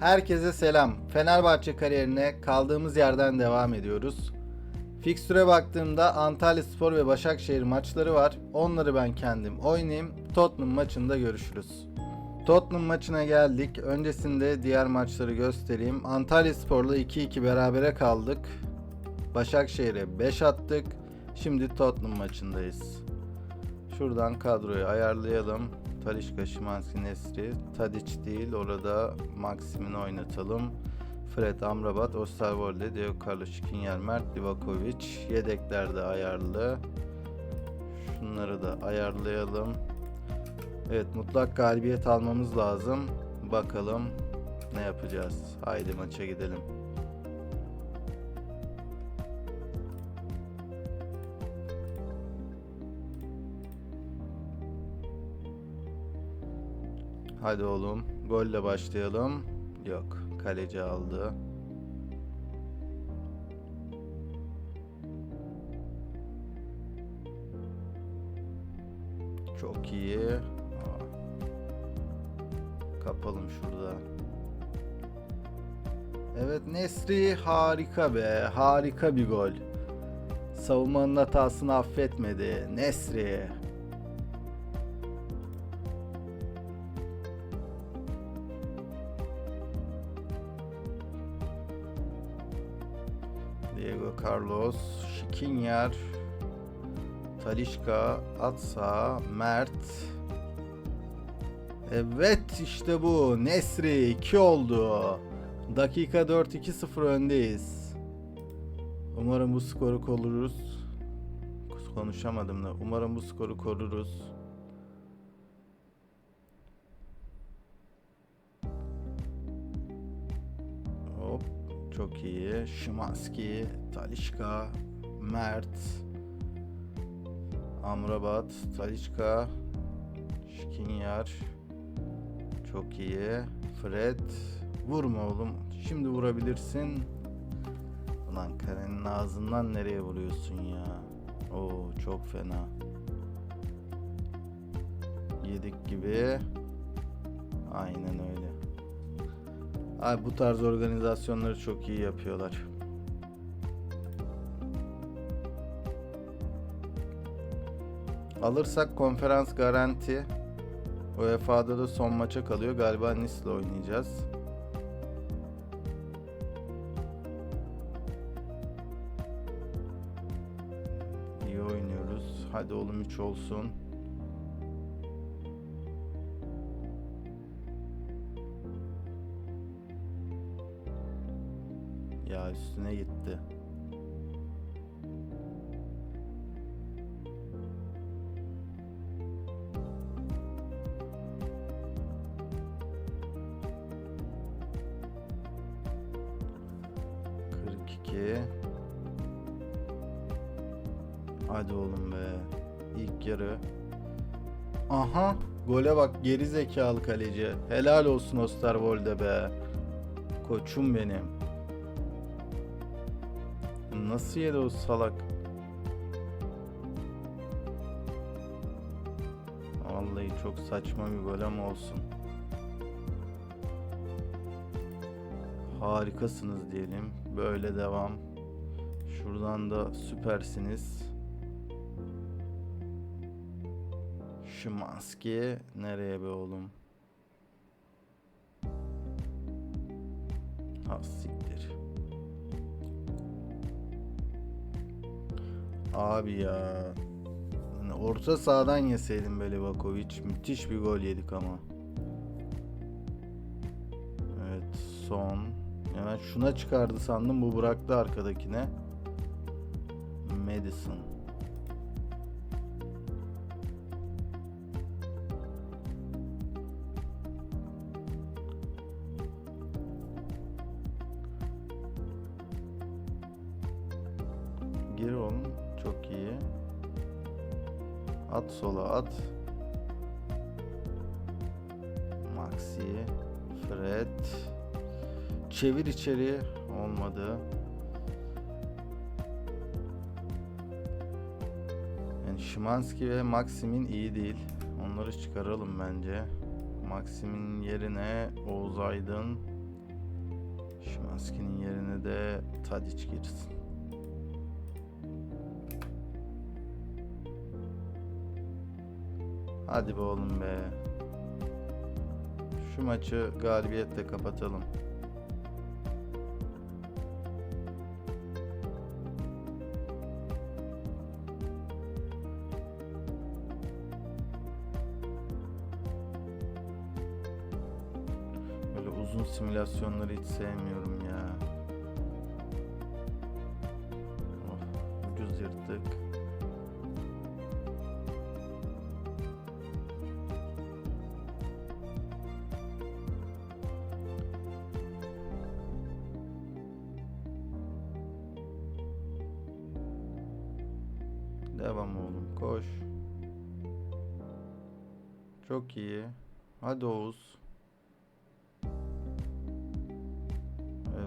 Herkese selam. Fenerbahçe kariyerine kaldığımız yerden devam ediyoruz. Fikstüre baktığımda Antalya Spor ve Başakşehir maçları var. Onları ben kendim oynayayım. Tottenham maçında görüşürüz. Tottenham maçına geldik. Öncesinde diğer maçları göstereyim. Antalya Spor'la 2-2 berabere kaldık. Başakşehir'e 5 attık. Şimdi Tottenham maçındayız. Şuradan kadroyu ayarlayalım. Talişka, Şimanski, Nesri. Tadic değil orada Maksim'ini oynatalım. Fred, Amrabat, Osterwolde, Diego Carlos, Şikinyer, Mert, Livakovic. Yedekler de ayarlı. Şunları da ayarlayalım. Evet mutlak galibiyet almamız lazım. Bakalım ne yapacağız. Haydi maça gidelim. Hadi oğlum. Golle başlayalım. Yok. Kaleci aldı. Çok iyi. Kapalım şurada. Evet Nesri harika be. Harika bir gol. Savunmanın hatasını affetmedi. Nesri. Şikinyar, Talişka, Atsa, Mert. Evet işte bu. Nesri 2 oldu. Dakika 4-2-0 öndeyiz. Umarım bu skoru koruruz. Konuşamadım da. Umarım bu skoru koruruz. Hop. Çok iyi. Şimanski, Talişka, Mert, Amrabat, Talişka, Şkinyar. Çok iyi. Fred. Vurma oğlum. Şimdi vurabilirsin. Ulan karenin ağzından nereye vuruyorsun ya? Oo çok fena. Yedik gibi. Aynen öyle. Abi bu tarz organizasyonları çok iyi yapıyorlar. Alırsak konferans garanti. UEFA'da da son maça kalıyor. Galiba Nice'le oynayacağız. İyi oynuyoruz. Hadi oğlum 3 olsun. Ya üstüne gitti. Hadi oğlum be. İlk yarı. Aha. Gole bak geri zekalı kaleci. Helal olsun Osterwolde be. Koçum benim. Nasıl yedi o salak? Vallahi çok saçma bir gol ama olsun. Harikasınız diyelim. Böyle devam. Şuradan da süpersiniz. Şimanski nereye be oğlum? Ha siktir. Abi ya. Hani orta sahadan yeseydim be Livakovic. Müthiş bir gol yedik ama. Evet son. Yani şuna çıkardı sandım bu bıraktı arkadakine. Madison. At. Maxi. Fred. Çevir içeri. Olmadı. Yani Şimanski ve Maxim'in iyi değil. Onları çıkaralım bence. Maxim'in yerine Oğuz Aydın. Şimanski'nin yerine de Tadic girsin. Hadi be oğlum be. Şu maçı galibiyetle kapatalım. Böyle uzun simülasyonları hiç sevmiyorum Çok iyi. Hadi Oğuz.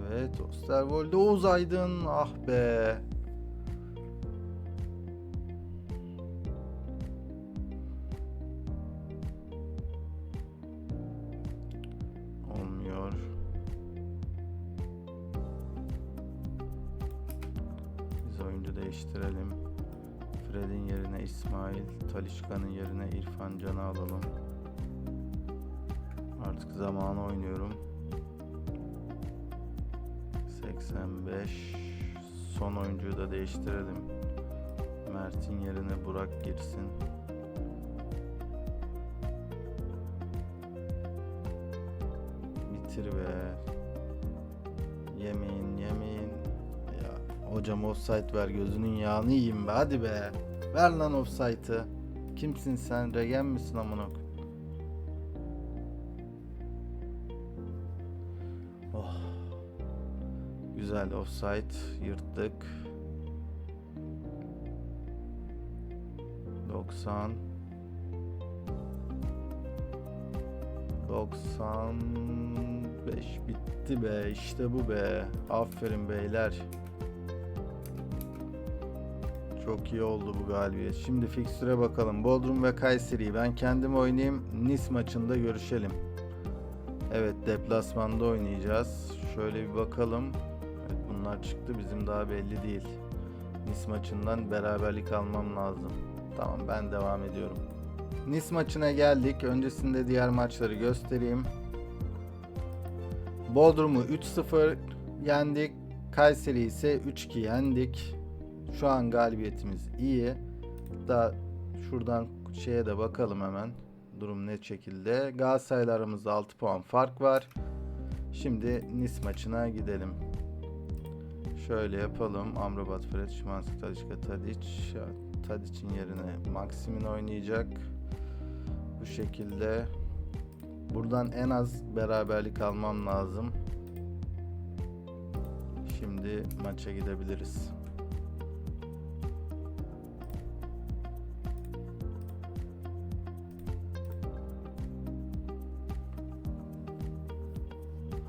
Evet, Osterwold'e Oğuz Aydın. Ah be. Can'ı alalım. Artık zamanı oynuyorum. 85 son oyuncuyu da değiştirelim. Mert'in yerine Burak girsin. Bitir be. Yemeyin yemeyin. Ya hocam offside ver gözünün yağını yiyeyim be hadi be. Ver lan offside'ı. Kimsin sen? Regen misin amına? Oh. Güzel offside yırttık. 90 95 bitti be işte bu be. Aferin beyler. Çok iyi oldu bu galibiyet. Şimdi fikstüre bakalım. Bodrum ve Kayseri'yi ben kendim oynayayım. Nice maçında görüşelim. Evet deplasmanda oynayacağız. Şöyle bir bakalım. Evet, bunlar çıktı. Bizim daha belli değil. Nice maçından beraberlik almam lazım. Tamam ben devam ediyorum. Nice maçına geldik. Öncesinde diğer maçları göstereyim. Bodrum'u 3-0 yendik. Kayseri ise 3-2 yendik. Şu an galibiyetimiz iyi. Daha şuradan şeye de bakalım hemen. Durum ne şekilde. Galatasaray'la aramızda 6 puan fark var. Şimdi Nice maçına gidelim. Şöyle yapalım. Amrabat, Fred, Şimanski, Tadişka, Tadic. Tadic'in yerine Maxim'in oynayacak. Bu şekilde. Buradan en az beraberlik almam lazım. Şimdi maça gidebiliriz.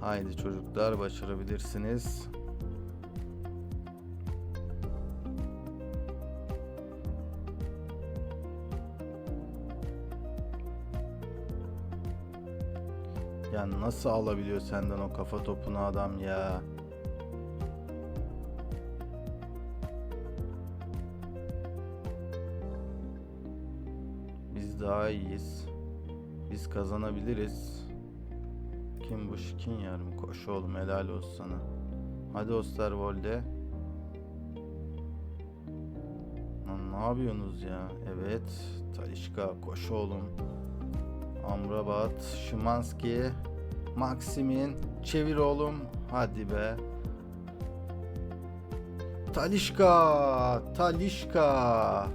Haydi çocuklar başarabilirsiniz. Ya nasıl alabiliyor senden o kafa topunu adam ya? Biz daha iyiyiz. Biz kazanabiliriz. Şikin yarım? Koş oğlum helal olsun sana. Hadi Osterwolde. Ne yapıyorsunuz ya? Evet. Talişka koş oğlum. Amrabat, Şimanski, Maksimin, çevir oğlum. Hadi be. Talişka, Talişka.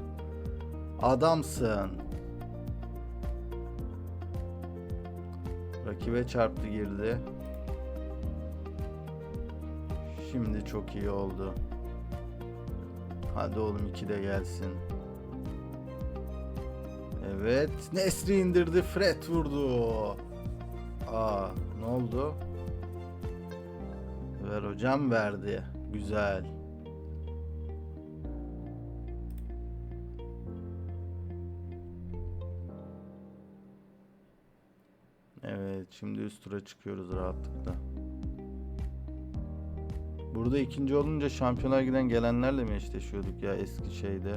Adamsın. Rakibe çarptı girdi. Şimdi çok iyi oldu. Hadi oğlum iki de gelsin. Evet. Nesri indirdi. Fred vurdu. Aa ne oldu? Ver hocam verdi. Güzel. Şimdi üst tura çıkıyoruz rahatlıkla. Burada ikinci olunca şampiyonlar giden gelenlerle mi eşleşiyorduk ya eski şeyde?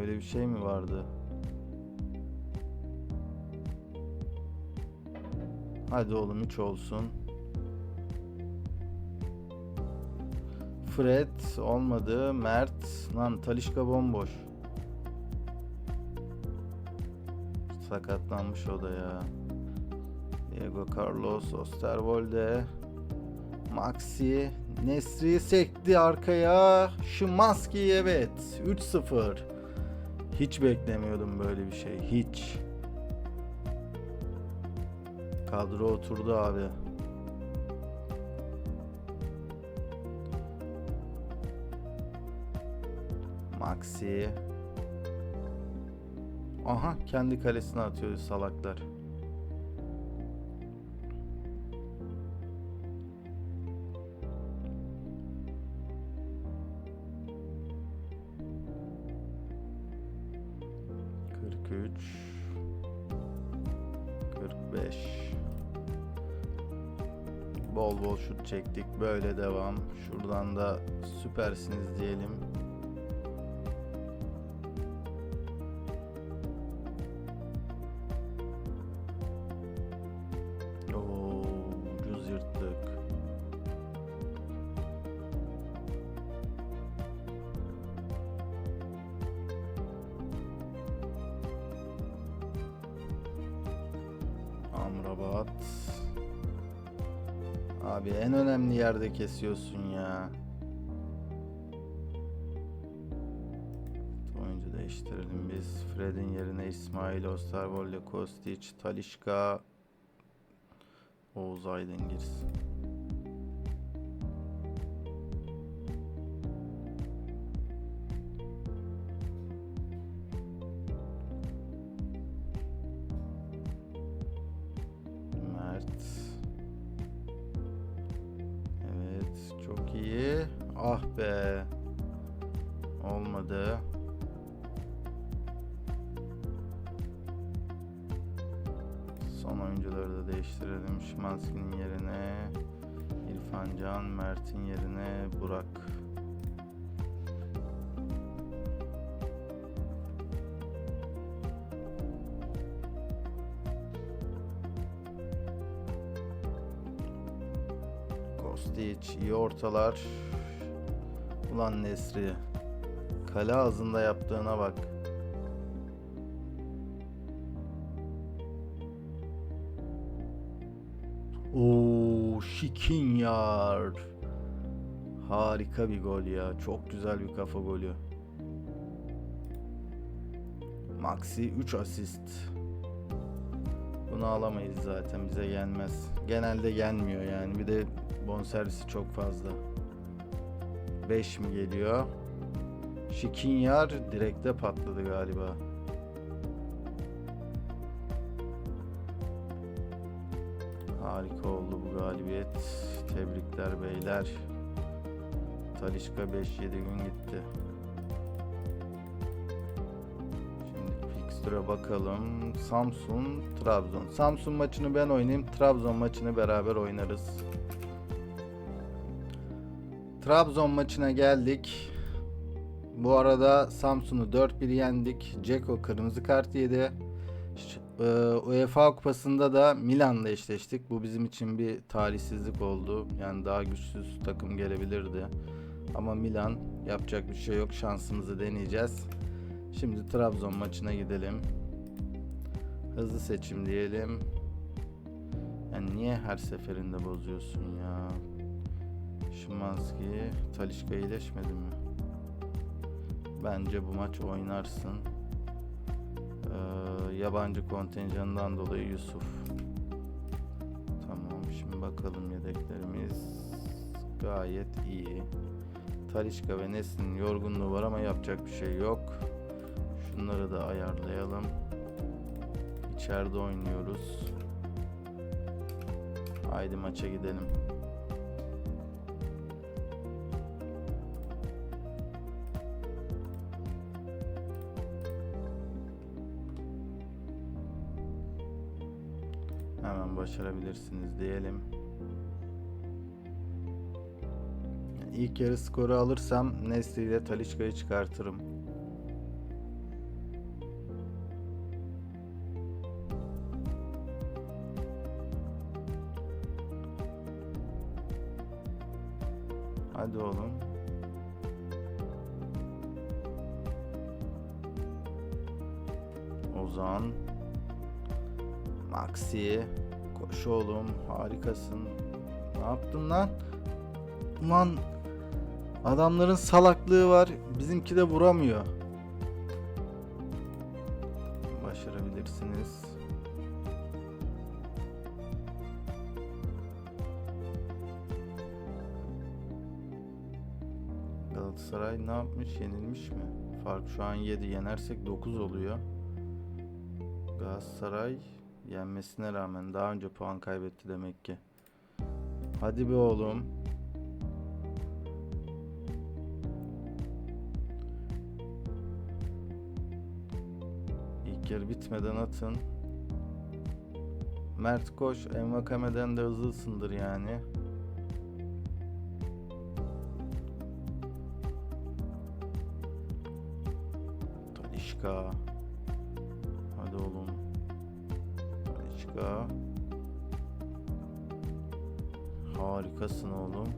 Öyle bir şey mi vardı? Hadi oğlum 3 olsun. Fred olmadı. Mert. Lan Talişka bomboş. Sakatlanmış o da ya. Diego Carlos Osterwolde. Maxi. Nesri sekti arkaya. Şimanski evet. 3-0. Hiç beklemiyordum böyle bir şey. Hiç. Kadro oturdu abi. Maxi. Aha kendi kalesine atıyor salaklar. Kırk üç. Kırk beş. Bol bol şut çektik. Böyle devam. Şuradan da süpersiniz diyelim. Yerde kesiyorsun ya. Oyuncu değiştirelim biz. Fred'in yerine İsmail Osterwold'le Kostic, Talişka, Oğuz Aydın girsin. Kostić, iyi ortalar. Ulan Nesri. Kale ağzında yaptığına bak. Oo, Şikinyar. Harika bir gol ya. Çok güzel bir kafa golü. Maxi 3 asist. Bunu alamayız zaten bize gelmez. Genelde gelmiyor yani. Bir de bonservisi çok fazla. 5 mi geliyor? Şikinyar direkte patladı galiba. Harika oldu bu galibiyet. Tebrikler beyler. Talişka 5-7 gün gitti. Şimdi fikstüre bakalım. Samsun, Trabzon. Samsun maçını ben oynayayım. Trabzon maçını beraber oynarız. Trabzon maçına geldik. Bu arada Samsun'u 4-1 yendik. Ceko kırmızı kart yedi. E, UEFA Kupası'nda da Milan'la eşleştik. Bu bizim için bir talihsizlik oldu. Yani daha güçsüz takım gelebilirdi. Ama Milan yapacak bir şey yok. Şansımızı deneyeceğiz. Şimdi Trabzon maçına gidelim. Hızlı seçim diyelim. Yani niye her seferinde bozuyorsun ya? Şimanski, Talişka iyileşmedi mi? Bence bu maç oynarsın. Ee, yabancı kontenjanından dolayı Yusuf. Tamam şimdi bakalım yedeklerimiz gayet iyi. Talişka ve Nesin'in yorgunluğu var ama yapacak bir şey yok. Şunları da ayarlayalım. İçeride oynuyoruz. Haydi maça gidelim. Başarabilirsiniz diyelim. ilk yarı skoru alırsam Nesli ile Talişka'yı çıkartırım. Hadi oğlum. Ozan. Maxi. Koş oğlum. Harikasın. Ne yaptın lan? Ulan adamların salaklığı var. Bizimki de vuramıyor. Başarabilirsiniz. Galatasaray ne yapmış? Yenilmiş mi? Fark şu an 7. Yenersek 9 oluyor. Galatasaray yenmesine rağmen daha önce puan kaybetti demek ki. Hadi be oğlum. İlk yarı bitmeden atın. Mert koş. Envakame'den de hızlısındır yani. Talişka. Hadi Talişka. Harikasın oğlum.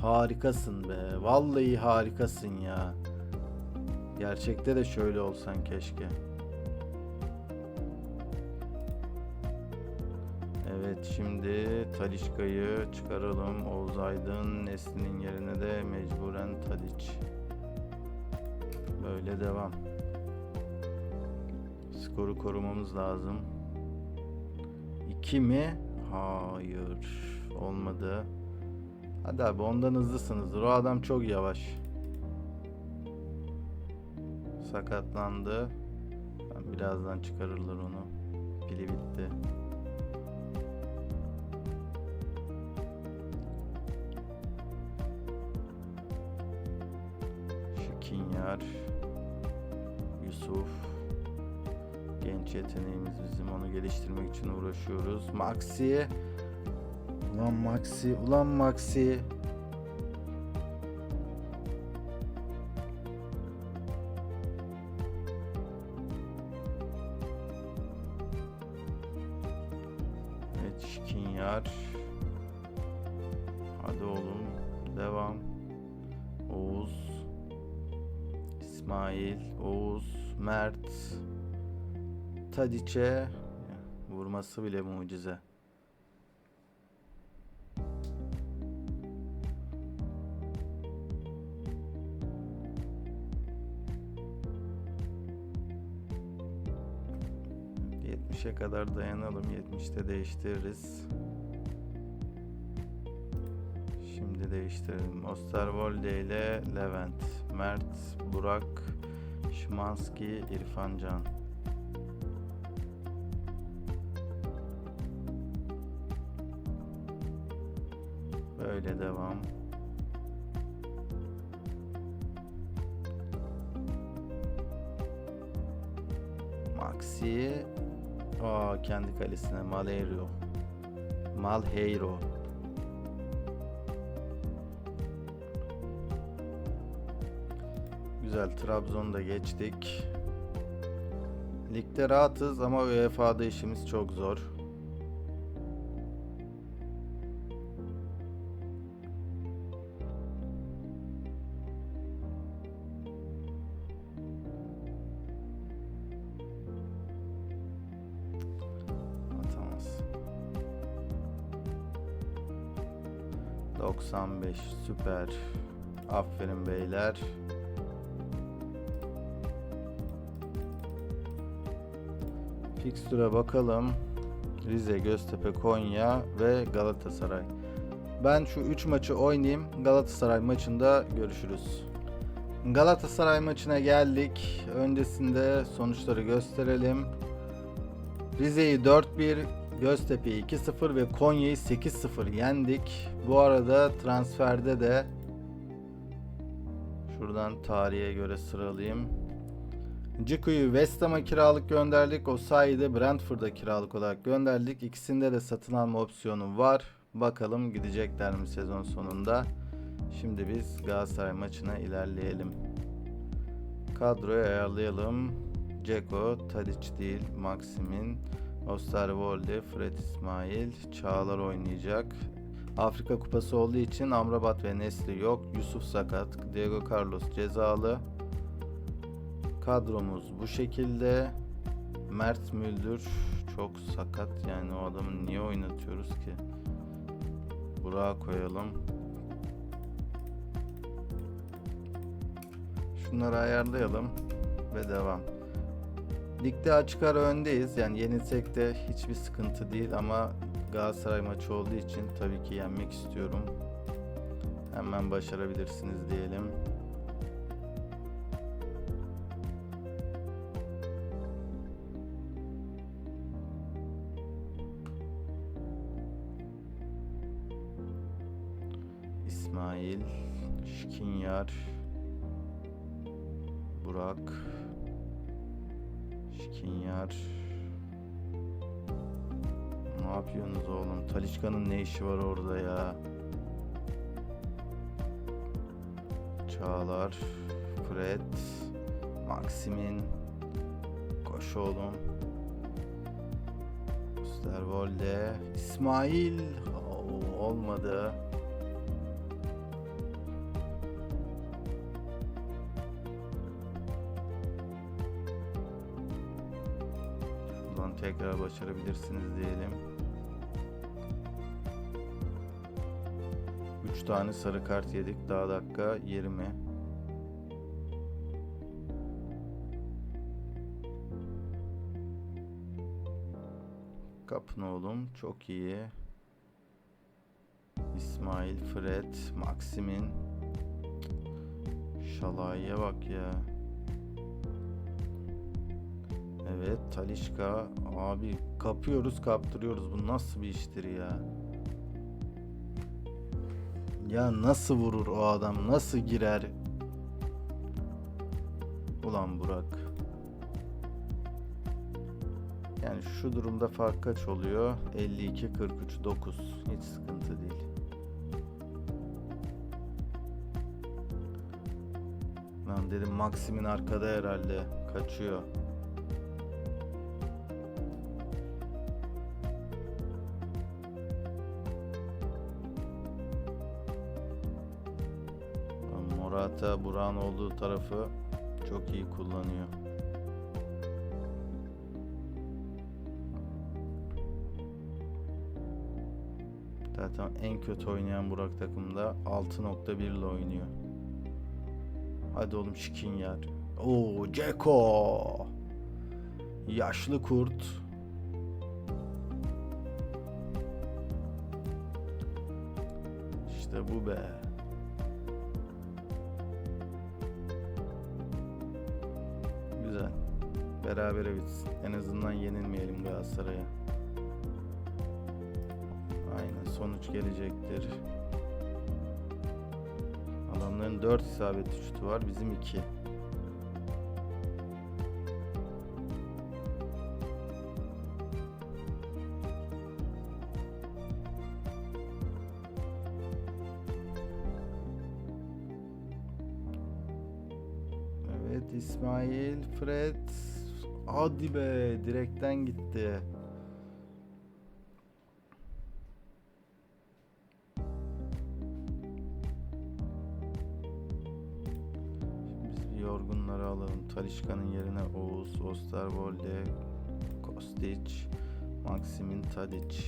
Harikasın be. Vallahi harikasın ya. Gerçekte de şöyle olsan keşke. Evet şimdi Talişka'yı çıkaralım. Oğuz Aydın Nesli'nin yerine de mecburen Tadiç. Böyle devam. Skoru korumamız lazım. 2 mi? Hayır. Olmadı. Hadi abi ondan hızlısınızdır. O adam çok yavaş. Sakatlandı. Ben birazdan çıkarırlar onu. Pili bitti. Şikinyar. Yusuf. Genç yeteneğimiz bizim onu geliştirmek için uğraşıyoruz. Maxi. Ulan Maxi, ulan Maxi. Şikinyar. Hadi oğlum devam. Oğuz. İsmail, Oğuz, Mert. Tadiç'e vurması bile mucize. %70'e kadar dayanalım. 70'te değiştiririz. Şimdi değiştirelim. Osterwolde ile Levent. Mert, Burak, Şimanski, İrfan Can. Maxi Aa, kendi kalesine Malheiro. Malheiro. Güzel Trabzon'da geçtik. Ligde rahatız ama UEFA'da işimiz çok zor. 95 süper. Aferin beyler. Fikstüre bakalım. Rize, Göztepe, Konya ve Galatasaray. Ben şu 3 maçı oynayayım. Galatasaray maçında görüşürüz. Galatasaray maçına geldik. Öncesinde sonuçları gösterelim. Rize'yi 4-1, Göztepe'yi 2-0 ve Konya'yı 8-0 yendik. Bu arada transferde de şuradan tarihe göre sıralayayım. Ciku'yu West Ham'a kiralık gönderdik. Osayi'yi de Brentford'a kiralık olarak gönderdik. İkisinde de satın alma opsiyonu var. Bakalım gidecekler mi sezon sonunda. Şimdi biz Galatasaray maçına ilerleyelim. Kadroyu ayarlayalım. Ceko, Tadic değil, Maximin, Osterwolde, Fred İsmail, Çağlar oynayacak. Afrika Kupası olduğu için Amrabat ve Nesri yok. Yusuf sakat, Diego Carlos cezalı. Kadromuz bu şekilde. Mert Müldür çok sakat yani o adamı niye oynatıyoruz ki? Burak'a koyalım. Şunları ayarlayalım ve devam. Ligde açık ara öndeyiz. Yani yenilsek de hiçbir sıkıntı değil ama Galatasaray maçı olduğu için tabii ki yenmek istiyorum. Hemen başarabilirsiniz diyelim. İsmail, Şikinyar, Burak, Şikinyar. Ne yapıyorsunuz oğlum? Talişka'nın ne işi var orada ya? Çağlar, Fred, Maximin. Koş oğlum. Osterwolde, İsmail. Oo, olmadı. Tekrar başarabilirsiniz diyelim. 3 tane sarı kart yedik. Daha dakika 20. Kapın oğlum çok iyi. İsmail, Fred, Maximin. Şalay'a bak ya. Evet Talişka. Abi kapıyoruz kaptırıyoruz. Bu nasıl bir iştir ya? Ya nasıl vurur o adam? Nasıl girer? Ulan Burak. Yani şu durumda fark kaç oluyor? 52 43 9 hiç sıkıntı değil. Lan dedim Maxim'in arkada herhalde. Kaçıyor Morata Burak'ın olduğu tarafı çok iyi kullanıyor. Zaten en kötü oynayan Burak takımda 6.1 ile oynuyor. Hadi oğlum şikin yer. Oo Ceko. Yaşlı kurt. İşte bu be. Berabere bitsin. En azından yenilmeyelim Galatasaray'a. Aynen sonuç gelecektir. Adamların 4 isabetli şutu var. Bizim 2. Evet İsmail, Fred. Hadi be direkten gitti. Yorgunları alalım. Talişka'nın yerine Oğuz, Osterwolde, Kostic, Maximin Tadic.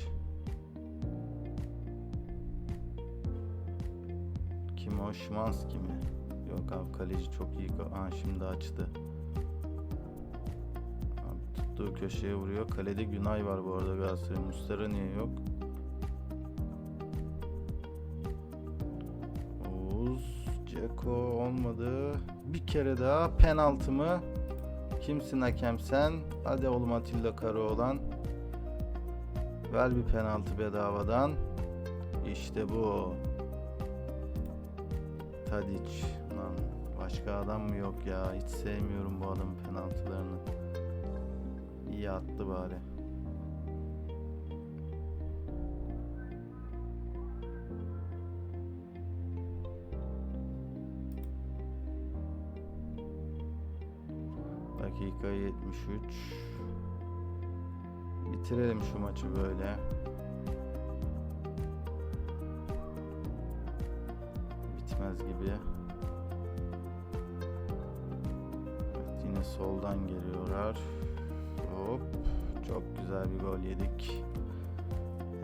Kim o? Şimanski mi? Yok abi kaleci çok iyi. Aa şimdi açtı. Tuttuğu köşeye vuruyor. Kalede Günay var bu arada Galatasaray. Mustera niye yok? Oğuz, Ceko olmadı. Bir kere daha penaltı mı? Kimsin hakem sen? Hadi oğlum Atilla Karaoğlan. Ver bir penaltı bedavadan. İşte bu. Tadic. Lan başka adam mı yok ya? Hiç sevmiyorum bu adamın penaltılarını. İyi attı bari. Dakika 73. Bitirelim şu maçı böyle. Bitmez gibi. Evet, yine soldan geliyorlar. Hop. Çok güzel bir gol yedik.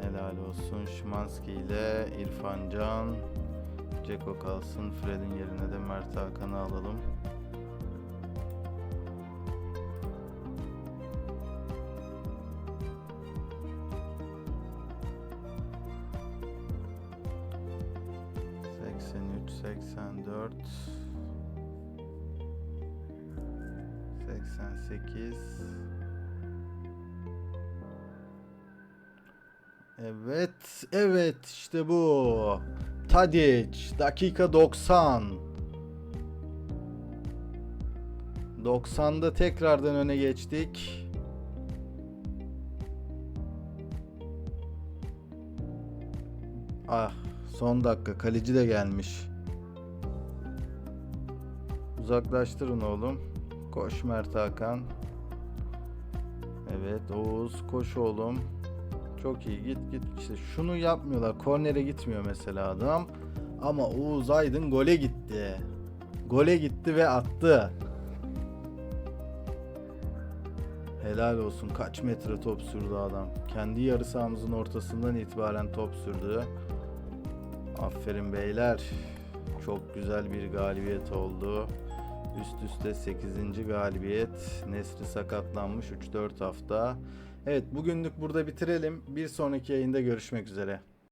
Helal olsun. Şimanski ile İrfan Can. Ceko kalsın. Fred'in yerine de Mert Hakan'ı alalım. Tadic, dakika 90. 90'da tekrardan öne geçtik. Ah, son dakika kaleci de gelmiş. Uzaklaştırın oğlum. Koş Mert Hakan. Evet Oğuz koş oğlum. Çok iyi git git işte şunu yapmıyorlar. Kornere gitmiyor mesela adam. Ama Oğuz Aydın gole gitti. Gole gitti ve attı. Helal olsun. Kaç metre top sürdü adam. Kendi yarı sahamızın ortasından itibaren top sürdü. Aferin beyler. Çok güzel bir galibiyet oldu. Üst üste 8. galibiyet. Nesri sakatlanmış 3-4 hafta. Evet bugünlük burada bitirelim. Bir sonraki yayında görüşmek üzere.